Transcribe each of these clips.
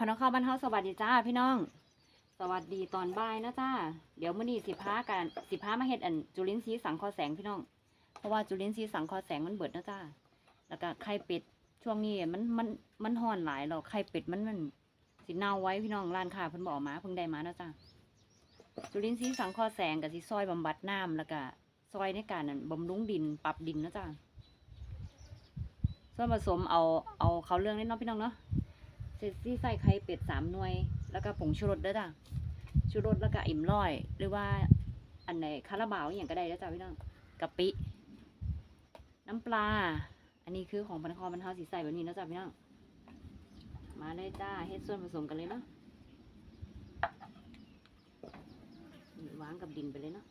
พนักข้าวบ้านเฮาสวัสดีจ้าพี่น้อง สวัสดีตอนบ่ายนะจ้าเดี๋ยวมื้อนี้สิพากันสิพามาเฮ็ดอันจุลินทรีย์สังเคอแสงพี่น้อง เพราะว่าจุลินทรีย์สังเคอแสงมันเบิดนะจ้าแล้วก็ไข่เป็ดช่วงนี้มันมันมันฮ้อนหลายแล้วไข่เป็ดมันมันสิเน่าไว้พี่น้องร้านค้าเพิ่นบอกมาเพิ่งได้มานะจ้าจุลินทรีย์สังเคอแสงกับสิซอยบำบัดน้ำแล้วก็ซอยในการบำรุงดินปรับดินนะจ้าส่วนผสมเอาเอาเขาเรื่องเล่นเนาะพี่น้องเนาะ เสร็จซี่ใส่ไข่เป็ดสามหน่วย แล้วก็ผงชูรสด้อจ้ะชูรสแล้วก็อิ่มร้อย หรือว่าอันไหนคาราบาวอย่างก็ได้แล้วจ้ะพี่น้องกะปิ น้ำปลา อันนี้คือของพันคอมันเทาสีใส่แบบนี้นะจ้ะพี่น้องมาเลยจ้าเฮ็ดส่วนผสมกันเลยเนาะวางกับดินไปเลยเนาะ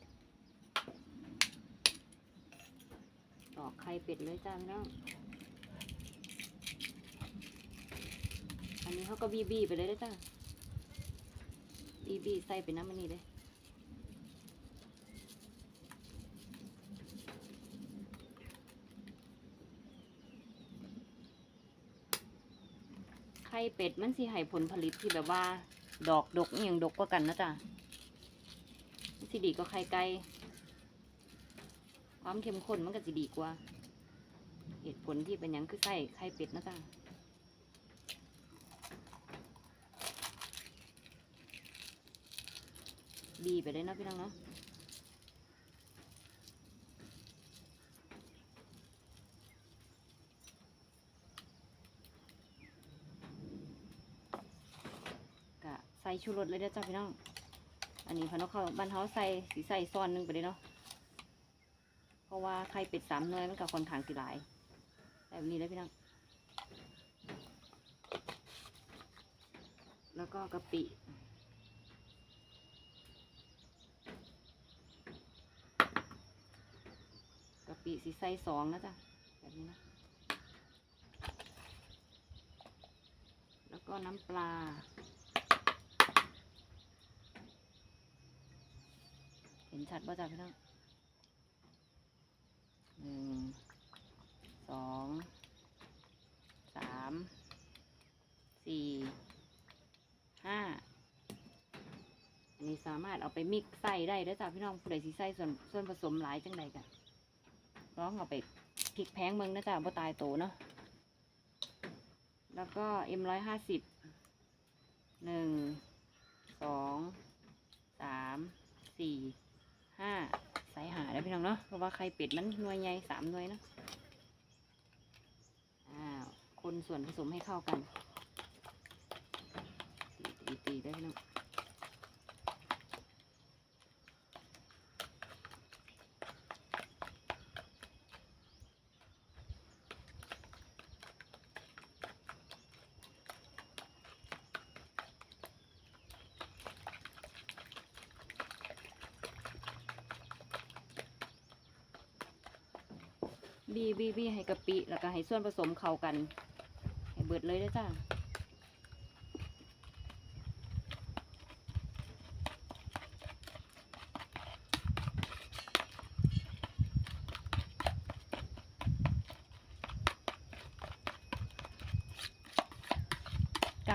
ตอกไข่เป็ดเลยจ้าพี่น้อง อันนี้เขาก็บีบีไปเลยได้จ้าบีบีใส่ไปน้ำมันนี่เลยไข่เป็ดมันสิให้ผลผลิตที่แบบว่า ดอกดกอหย่างดกกว่ากันนะจ๊ะสิดีกว่าไข่ไก่ความเข้มข้นมันก็สิดีกว่า เหตุผลที่เป็นหยังคือใส่ไข่เป็ดนะจ๊ะ บีไปเลยนะพี่น้องเนาะกะใส่ชูรสเลยเด้อจ้าพี่น้อง อันนี้พะนกเขาบ้านเขาใส่สีใส่ซ้อนหนึงไปเลยเนาะ เพราะว่าไข่เป็ดสามหน่วยมันกับคนทางสีหลายแบบนี้เลยพี่น้อง แล้วก็กะปิ กะ ปิสีใส่สองนะจ๊ะแบบนี้นะแล้วก็น้ำปลา เห็นชัดป่ะจ๊ะพี่น้องหนึ่งสองสามสี่ห้าอันนี้สามารถเอาไปมิกซ์ใส่ได้ด้อจ้ะพี่น้องผู้ใดสิใส่ส่วนส่วนผสมหลายจังใดกัน ร้องเอาไปพริกแพงเมืองนะจ๊ะบ่ตายโตเนาะแล้วก็เอ็มร้อยห้าสิบหนึ่งสองสามสี่ห้าใส่หาได้พี่น้องเนาะเพราะว่าไข่เป็ดมันหน่วยใหญ่สามหน่วยเนาะอ้าวคนส่วนผสมให้เข้ากันตีตีได้พี่น้อง บีบีบีให้กะปิ แล้วก็ให้ส่วนผสมเข้ากัน ให้เบิดเลยนะจ้า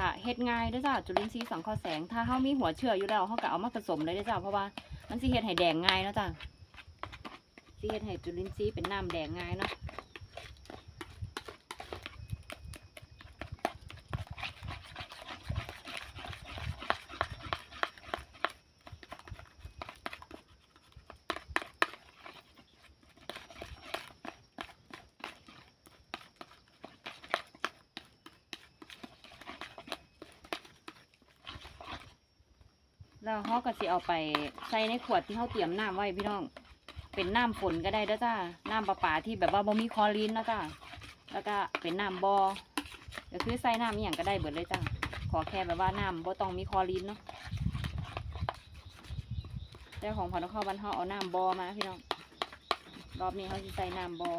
ะเฮ็ดง่ายด้อจ้าจุลินทรีย์สังเคราะห์แสง ถ้าเฮามีหัวเชื้ออยู่แล้วเฮาก็เอามาผสมเลยด้อจ้าเพราะว่ามันสิเฮ็ดให้แดงง่ายนะจ้า สิเฮ็ดให้จุลินทรีย์เป็นน้ำแดงง่ายเนาะแล้วเขาก็สิเอาไปใส่ในขวดที่เขาเตรียมน้ำไว้พี่น้อง เป็นน้ำฝนก็ได้เด้จ้าน้ำประปาที่แบบว่าบ่มีคอรีนนะจ้าแล้วก็เป็นน้ำบอก็คือใส่น้ำอย่างก็ได้เบิดเลยจ้าขอแค่แบบว่าน้ำบ่ต้องมีคอรีนเนาะแต่ของพอนข้าวบ้านเขาเอาน้ำบอมาพี่น้องรอบนี้เขาจะใส่น้ำบอ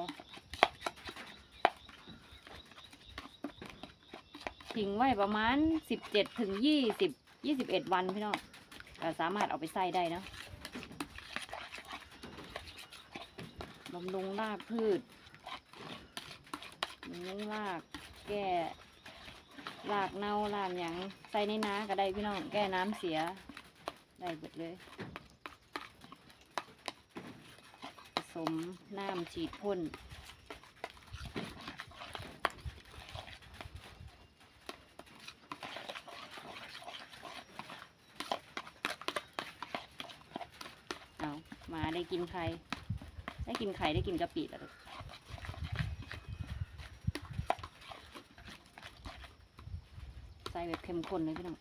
ทิ้งไว้ประมาณสิบเจ็ดถึงยี่สิบยี่สิบเอ็ดวันพี่น้องสามารถเอาไปใส่ได้เนาะำรุงรากพืชบำรุงรากแก้รลากเน่าลากหยังใส่ในน้ำก็ได้พี่น้อง แก้น้ำเสีย ได้เบิดเลยผสมน้ำฉีดพ่นเอามาได้กินไข่ ได้กินไข่ได้กินกะปิแล้วลูกใส่แบบเข้มข้นเลยพี่น้อง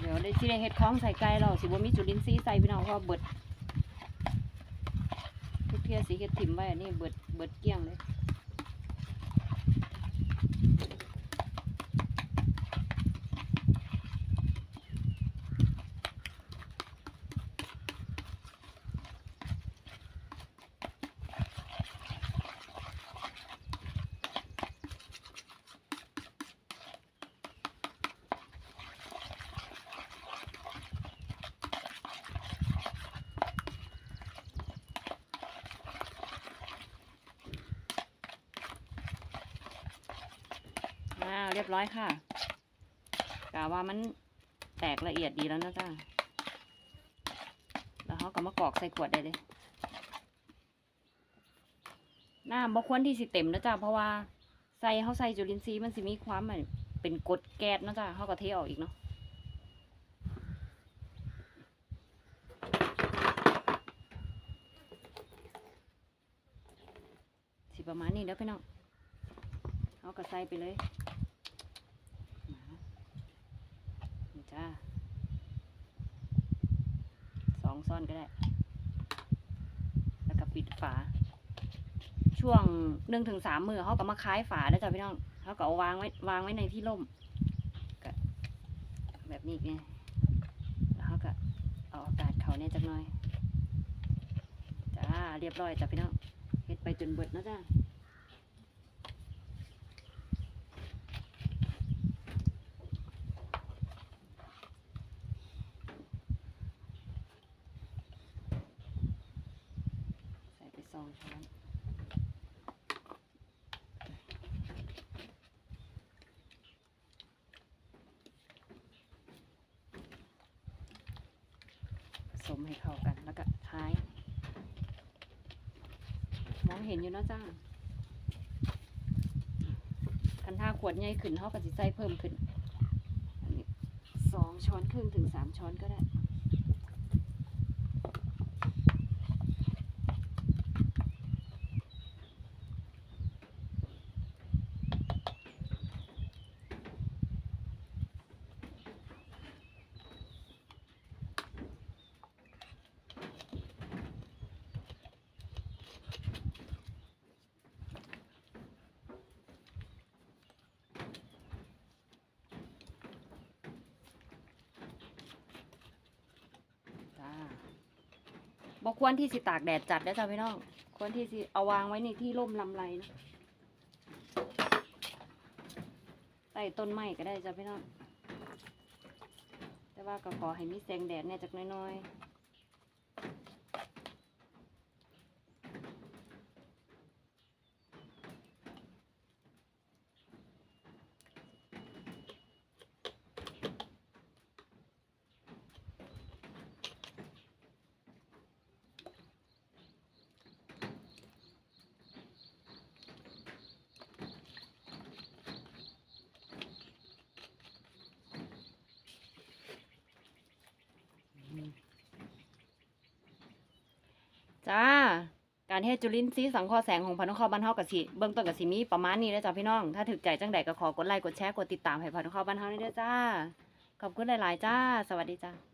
เดี๋ยวได้ที่ได้เฮ็ดคล้องใส่ไก่เราสิบ่มีจุลินทรีย์ใส่พี่น้องเพราะเบิดทุกเทียสิเฮ็ดถิ่มไว้อันนี้เบิดเบิดเกลี้ยงเลย เรียบร้อยค่ะกะว่ามันแตกละเอียดดีแล้วนะจ้าแล้วเขาก็มากรอกใส่ขวดได้เลยน้ำบ่ควรที่สิเต็มนะจ้าเพราะว่าใส่เขาใส่จุลินทรีย์มันสิมีความเหมือนเป็นกดแก๊สนะจ้าเขาก็เทออกอีกเนาะสิประมาณนี้แล้วพี่น้องเอากระใส่ไปเลยนี่ จ้าสองซ่อนก็ได้ แล้วก็ปิดฝา ช่วงหนึ่งถึงสามมือเขาก็มาคล้ายฝาแล้วจ้ะพี่น้องเขาก็เอาวางไว้วางไว้ในที่ร่มก็แบบนี้ไงแล้วเขาก็เอาอากาศเขาเนี่ยจักหน่อยจ้าเรียบร้อยจ้ะพี่น้องเฮ็ดไปจนเบิดนะจ้า ใส่ไปส องช้อนผสมให้เข้ากันแล้วก็ท้าย มองเห็นอยู่นะจ้าคันท่าขวดใหญ่ขึ้นเขาก็สิใส่เพิ่มขึ้น อันนี้สองช้อนครึ่งถึงสามช้อนก็ได้ จ้า บอกควรที่สิตากแดดจัดได้จ้าพี่น้อง ควรที่สิเอาวางไว้ในที่ร่มลำไรนะใต้ต้นไม้ก็ได้จ้าพี่น้อง แต่ว่าก็ขอให้มีแสงแดดเนี่ยจากน้อยๆ จ้า การเฮ็ดจุลินทรีย์สังเคราะห์แสงของพันธุ์ข้าวบ้านเฮากับสิเบื้องต้นกับสิมีประมาณนี้แล้วจ้าพี่น้อง ถ้าถึกใจจังใดก็ขอกดไลค์กดแชร์กดติดตามให้พันธุ์ข้าวบ้านเฮาด้วยเด้อจ้า ขอบคุณหลาย ๆ จ้า สวัสดีจ้า